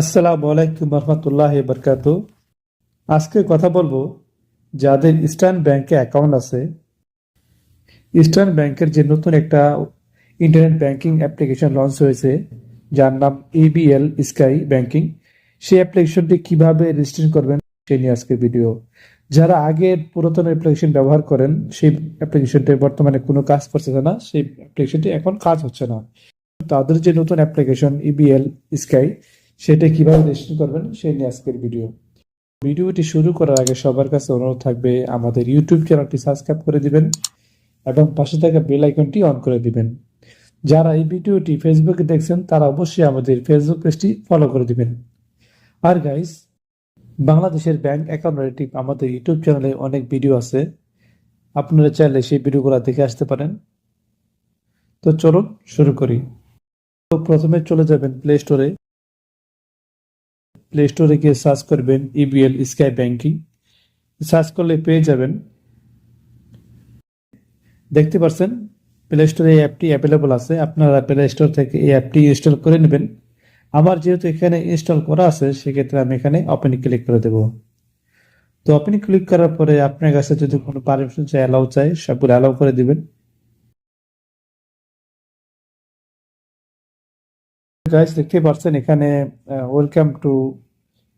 আসসালামু আলাইকুম রহমতুল্লাহ বরকাত। আজকে কথা বলব যাদের ইস্টার্ন ব্যাংকে অ্যাকাউন্ট আছে। ইস্টার্ন ব্যাংকের যে নতুন একটা ইন্টারনেট ব্যাংকিং অ্যাপ্লিকেশন লঞ্চ হয়েছে, যার নাম এবিএল স্কাই ব্যাংকিং। সেই অ্যাপ্লিকেশনটি কীভাবে রেজিস্ট্রেশন করবেন সেই নিয়ে আজকের ভিডিও। যারা আগে পুরাতন অ্যাপ্লিকেশন ব্যবহার করেন, সেই অ্যাপ্লিকেশনটি বর্তমানে কোনো কাজ করছে না, সেই অ্যাপ্লিকেশনটি এখন কাজ হচ্ছে না। তাদের যে নতুন অ্যাপ্লিকেশন ইবিএল স্কাই সেটা কীভাবে রেজিস্ট্রেশন করবেন, সেই নিয়ে আজকের ভিডিও ভিডিওটি শুরু করার আগে সবার কাছে অনুরোধ থাকবে, আমাদের ইউটিউব চ্যানেলটি সাবস্ক্রাইব করে দিবেন এবং পাশে থাকা বেল আইকনটি অন করে দিবেন। যারা এই ভিডিওটি ফেসবুকে দেখছেন, তারা অবশ্যই আমাদের ফেসবুক পেজটি ফলো করে দিবেন। আর গাইস বাংলাদেশের ব্যাংক অ্যাকাউন্ট রেটিভ আমাদের ইউটিউব চ্যানেলে অনেক ভিডিও আছে। আপনারা চাইলে সেই ভিডিওগুলো দেখে আসতে পারেন। তো চলুন শুরু করি। তো প্রথমে চলে যাবেন প্লে স্টোরে প্লে স্টোরে গিয়ে সার্চ করবেন ইবিএল স্কাই ব্যাংকিং সার্চ করলে পেয়ে যাবেন। দেখতে পাচ্ছেন প্লে স্টোরে এই অ্যাপটি অ্যাভেলেবল আছে। আপনারা প্লে স্টোর থেকে এই অ্যাপটি ইনস্টল করে নেবেন। আমার যেহেতু এখানে ইনস্টল করা আছে, সেক্ষেত্রে আমি এখানে ওপেন ক্লিক করে দেব। তো ওপেন ক্লিক করার পরে আপনার কাছে যদি কোনো পারমিশন চাই অ্যালাউ চাই, সবগুলো অ্যালাউ করে দিবেন। গাইস দেখতে পাচ্ছেন এখানে welcome to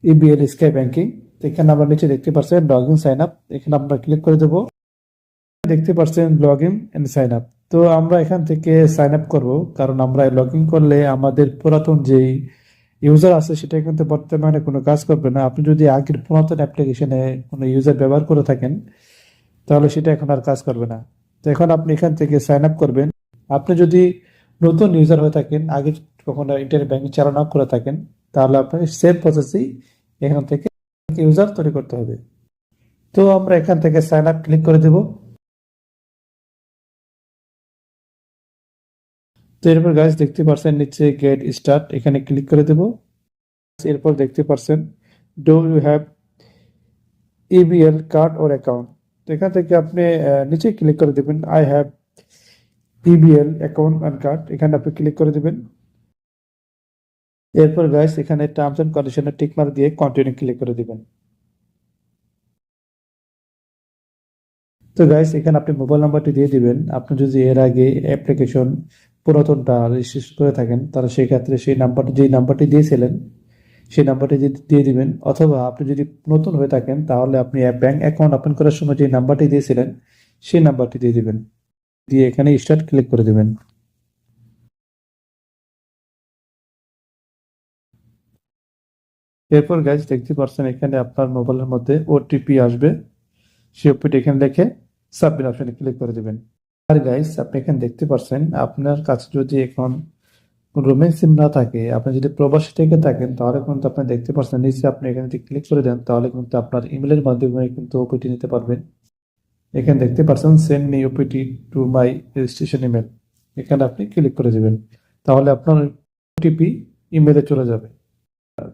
EBL sky banking এখানে আমরা নিচে দেখতে পাচ্ছেন লগ ইন সাইন আপ এখানে আমরা ক্লিক করে দেব। দেখতে পাচ্ছেন log in and sign up তো আমরা এখান থেকে সাইন আপ করব, কারণ আমরা লগ ইন করলে আমাদের পুরাতন যেই ইউজার আছে সেটা কিন্তু বর্তমানে কোনো কাজ করবে না। আপনি যদি আগের পুরাতন অ্যাপ্লিকেশনে কোনো ইউজার ব্যবহার করে থাকেন, তাহলে সেটা এখন আর কাজ করবে না। তো এখন আপনি এখান থেকে সাইন আপ করবেন। আপনি যদি নতুন ইউজার হয়ে থাকেন, আগে কখনো ইন্টারনেট ব্যাংকিং চালু না করে থাকেন তাহলে আপনাকে সেম প্রসেসেই এখান থেকে ইউজার তৈরি করতে হবে। তো আমরা এখান থেকে সাইন আপ ক্লিক করে দেব। তো এরপর গাছ দেখতে পারছেন নিচে গেট স্টার্ট এখানে ক্লিক করে দেব। এরপর দেখতে পারছেন do you have EBL card or account তো এখান থেকে আপনি নিচে ক্লিক করে দেবেন I have EBL account and card এখানে আপনি ক্লিক করে দেবেন। এরপর গাইস এখানে টার্মস এন্ড কন্ডিশনে টিক মার্ক দিয়ে কন্টিনিউ ক্লিক করে দিবেন। তো গাইস এখানে আপনি মোবাইল নাম্বারটি দিয়ে দিবেন। আপনি যদি এর আগে অ্যাপ্লিকেশন পুরাতনটা রেজিস্ট্রেশন করে থাকেন, তাহলে সেই ক্ষেত্রে সেই নাম্বারটি যে নাম্বারটি দিয়েছিলেন, সেই নাম্বারটি দিয়ে দিবেন। অথবা আপনি যদি নতুন হয়ে থাকেন, তাহলে আপনি ব্যাংক অ্যাকাউন্ট ওপেন করার সময় যে নাম্বারটি দিয়েছিলেন, সেই নাম্বারটি দিয়ে দিবেন। দিয়ে এখানে স্টার্ট ক্লিক করে দিবেন। এরপর গাইজ দেখতে পারছেন এখানে আপনার মোবাইলের মধ্যে ওটিপি আসবে। সেই ওটিপি এখানে লিখে সাবমিট অপশনে ক্লিক করে দেবেন। আর গাইজ আপনি এখানে দেখতে পারছেন আপনার কাছে যদি এখন রোমিং সিম না থাকে, আপনি যদি প্রবাসী থেকে থাকেন, তাহলে কিন্তু আপনি দেখতে পাচ্ছেন নিচে আপনি এখানে ক্লিক করে দেন, তাহলে কিন্তু আপনার ইমেলের মাধ্যমে কিন্তু ওপিটি নিতে পারবেন। এখানে দেখতে পাচ্ছেন সেন্ড মি ওপিটি টু মাই রেজিস্ট্রেশন ইমেল এখানে আপনি ক্লিক করে দেবেন। তাহলে আপনার ওটিপি ইমেলে চলে যাবে।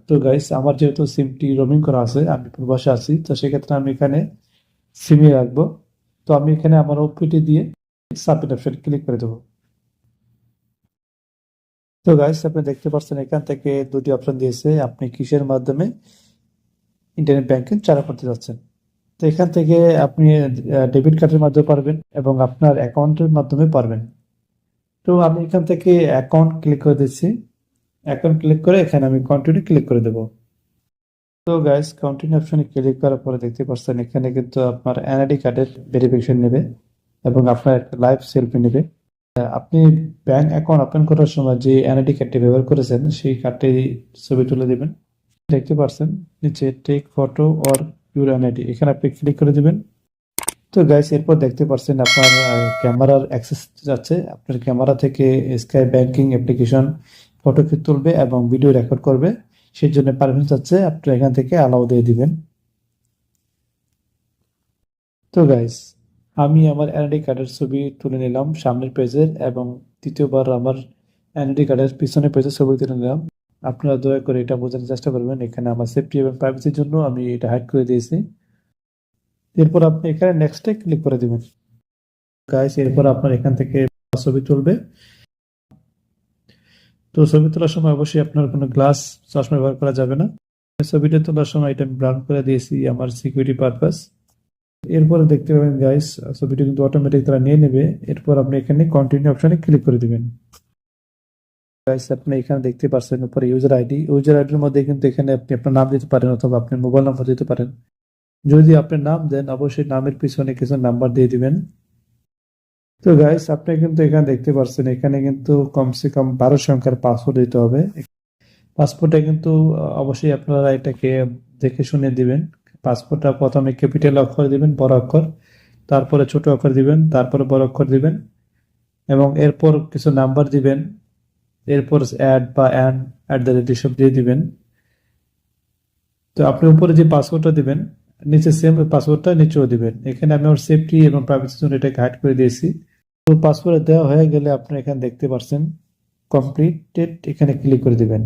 তো গাইস আমার যেহেতু সিমটি রোমিং করা আছে, আমি প্রবাসে আছি, তো সেক্ষেত্রে আমি এখানে সিমে রাখব। তো আমি এখানে আমার ওপিটি দিয়ে সাবমিট অপশন ক্লিক করে দেবো। তো গাইস আপনি দেখতে পাচ্ছেন এখান থেকে দুটি অপশন দিয়েছে, আপনি কিসের মাধ্যমে ইন্টারনেট ব্যাংকিং চালু করতে যাচ্ছেন। তো এখান থেকে আপনি ডেবিট কার্ডের মাধ্যমে পারবেন এবং আপনার অ্যাকাউন্টের মাধ্যমে পারবেন। তো আমি এখান থেকে অ্যাকাউন্ট ক্লিক করে দিচ্ছি। অ্যাকাউন্ট ক্লিক করে এখানে আমি কন্টিনিউ ক্লিক করে দেবো। তো গাইস কন্টিনিউ অপশনে ক্লিক করার পরে দেখতে পাচ্ছেন, এখানে কিন্তু আপনার এনআইডি কার্ডের ভেরিফিকেশন নেবে এবং আপনার একটা লাইভ সেলফি নেবে। আপনি ব্যাংক অ্যাকাউন্ট ওপেন করার সময় যে এনআইডি কার্ডটি ব্যবহার করেছেন, সেই কার্ডটি ছবি তুলে দেবেন। দেখতে পাচ্ছেন, নিচে take photo or your NID এখানে আপনি ক্লিক করে দিবেন। তো গাইস এরপর দেখতে পাচ্ছেন আপনার ক্যামেরার অ্যাক্সেস যাচ্ছে। আপনার ক্যামেরা থেকে স্কাই ব্যাংকিং অ্যাপ্লিকেশন ফটো তুলবে এবং ভিডিও রেকর্ড করবে, সেই জন্য পারমিশন চাচ্ছে আপনি এখান থেকে অ্যালাউ দিয়ে দিবেন। তো গাইস আমি আমার এনআইডি কার্ডের ছবি তুলে নিলাম সামনের পেজের এবং দ্বিতীয়বার আমার এনআইডি কার্ডের পিছনের পেজের ছবি তুলে নিলাম। আপনারা দয়া করে এটা বোঝানোর চেষ্টা করবেন, এখানে আমার সেফটি এবং প্রাইভেসির জন্য আমি এটা হাইড করে দিয়েছি। এরপর আপনি এখানে নেক্সটে ক্লিক করে দিবেন। গাইস এরপর আপনার এখান থেকে ছবি তুলবে। তো ছবি তোলার সময় অবশ্যই আপনার কোনো গ্লাস চশমা ব্যবহার করা যাবে না। ছবিটা তোলার সময় এটা আমি ব্রাউন করে দিয়েছি আমার সিকিউরিটি পারপাস এরপরে দেখতে পাবেন গাইস ছবিটা কিন্তু অটোমেটিক তারা নিয়ে নেবে। এরপর আপনি এখানে কন্টিনিউ অপশানে ক্লিক করে দিবেন। গাইস আপনি এখানে দেখতে পাচ্ছেন উপরে ইউজার আইডি ইউজার আইডির মধ্যে কিন্তু এখানে আপনি আপনার নাম দিতে পারেন অথবা আপনি মোবাইল নাম্বার দিতে পারেন। যদি আপনি নাম দেন, অবশ্যই নামের পিছনে কিছু নাম্বার দিয়ে দিবেন। তো গাইস আপনি কিন্তু এখানে দেখতে পাচ্ছেন এখানে কিন্তু কমসে কম বারো সংখ্যার পাসওয়ার্ড দিতে হবে। পাসপোর্টে কিন্তু অবশ্যই আপনারা এটাকে দেখে শুনে দিবেন। পাসপোর্টটা প্রথমে ক্যাপিটাল অক্ষর দিবেন, বড় অক্ষর। তারপরে ছোট অক্ষর দিবেন, তারপরে বড় অক্ষর দিবেন। এবং এরপর কিছু নাম্বার দিবেন। এরপর অ্যাড বা অ্যান অ্যাট দ্য রেট এসব দিয়ে দিবেন। তো আপনি উপরে যে পাসওয়ার্ডটা দিবেন নিচে সেম পাসওয়ার্ডটা নিচেও দিবেন। এখানে আমি আমার সেফটি এবং প্রাইভেসির জন্য এটা হাইড করে দিয়েছি। তো পাসওয়ার্ড দেওয়া হয়ে গেলে আপনি এখানে দেখতে পাচ্ছেন কমপ্লিটেড এখানে ক্লিক করে দিবেন।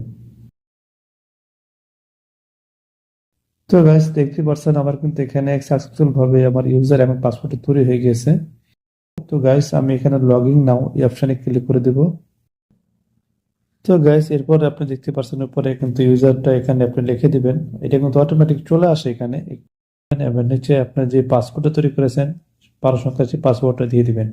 তো গাইস দেখতে পাচ্ছেন আমার কিন্তু এখানে সাকসেসফুল ভাবে আমার ইউজার এবং পাসওয়ার্ড তৈরি হয়ে গেছে তো গাইস আমি এখানে লগ ইন নাও এই অপশনে ক্লিক করে দেব। তো গাইস এরপর আপনি দেখতে পাচ্ছেন উপরে কিন্তু ইউজারটা এখানে আপনি লিখে দিবেন। এটা কিন্তু অটোমেটিক চলে আসে এখানে। এবার নিচে আপনি যে পাসওয়ার্ডটা তৈরি করেছেন বারো সংখ্যা সেই পাসওয়ার্ডটা দিয়ে দিবেন।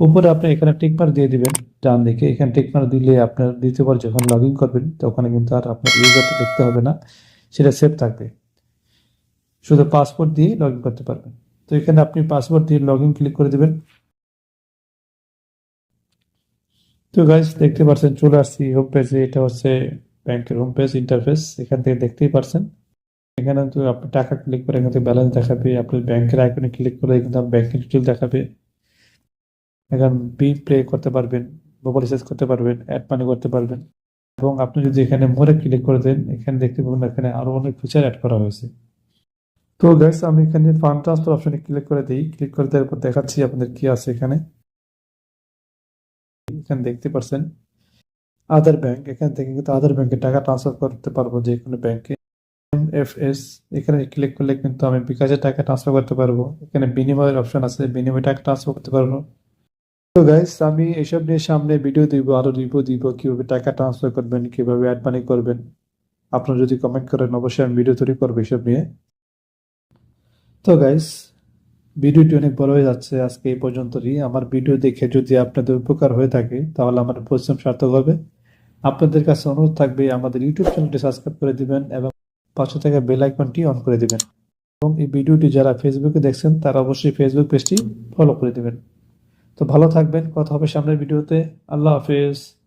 উপরে আপনি এখানে টিকমার্ক দিয়ে দিবেন, ডান দিকে। এখানে টিকমার্ক দিলে আপনার দ্বিতীয়বার যখন লগ ইন করবেন, তখন কিন্তু আর আপনার ইউজারটা লিখতে হবে না, সেটা সেভ থাকবে। শুধু পাসওয়ার্ড দিয়ে লগ ইন করতে পারবেন। তো এখানে আপনি পাসওয়ার্ড দিয়ে লগ ইন ক্লিক করে দিবেন। তো গাইস দেখতে পাচ্ছেন চলে আসছি হোম পেজে এটা হচ্ছে ব্যাংকের হোম পেজ ইন্টারফেস এখান থেকে দেখতেই পারছেন। এখানে তো আপনি টাকা ক্লিক করে এখান থেকে ব্যালেন্স দেখাবে, আপনি ব্যাংকের আইকনে ক্লিক করে কিন্তু ব্যাংকের ডিটেল দেখাবে। এখন বিল প্লে করতে পারবেন মোবাইল রিচার্জ করতে পারবেন অ্যাড মানি করতে পারবেন। এবং আপনি যদি এখানে মোরে ক্লিক করে দেন, এখানে দেখতে পাবেন এখানে আরও অনেক ফিচার অ্যাড করা হয়েছে। তো গাইস আমি এখানে ফান্ড ট্রান্সফার অপশনে ক্লিক করে দিই। ক্লিক করে দেওয়ার পর দেখাচ্ছি আপনাদের কি আছে এখানে। এখানে দেখতে পাচ্ছেন আদার ব্যাংক এখান থেকে কিন্তু আদার ব্যাংকে টাকা ট্রান্সফার করতে পারব যে কোনো ব্যাংকে এফএস এখানে ক্লিক করলে কিন্তু আমি বিকাশে টাকা ট্রান্সফার করতে পারব। এখানে বিনিময়ের অপশন আছে, বিনিময়ে টাকা ট্রান্সফার করতে পারব। তো গাইস আমি এসব নিয়ে সামনে ভিডিও দিব, আরও দিব দিব, কীভাবে টাকা ট্রান্সফার করবেন, কীভাবে অ্যাড মানি করবেন। আপনারা যদি কমেন্ট করেন, অবশ্যই আমি ভিডিও তৈরি করব এসব নিয়ে। তো গাইস ভিডিওটি অনেক বড় হয়ে যাচ্ছে, আজকে এই পর্যন্তই। আমার ভিডিও দেখে যদি আপনাদের উপকার হয়ে থাকে, তাহলে আমার পরিশ্রম সার্থক হবে। আপনাদের কাছে অনুরোধ থাকবে, আমাদের ইউটিউব চ্যানেলটি সাবস্ক্রাইব করে দিবেন এবং পাশে থাকা বেল আইকনটি অন করে দিবেন। এবং এই ভিডিওটি যারা ফেসবুকে দেখছেন, তারা অবশ্যই ফেসবুক পেজটি ফলো করে দিবেন। তো ভালো থাকবেন, কথা হবে সামনের ভিডিওতে। আল্লাহ হাফেজ।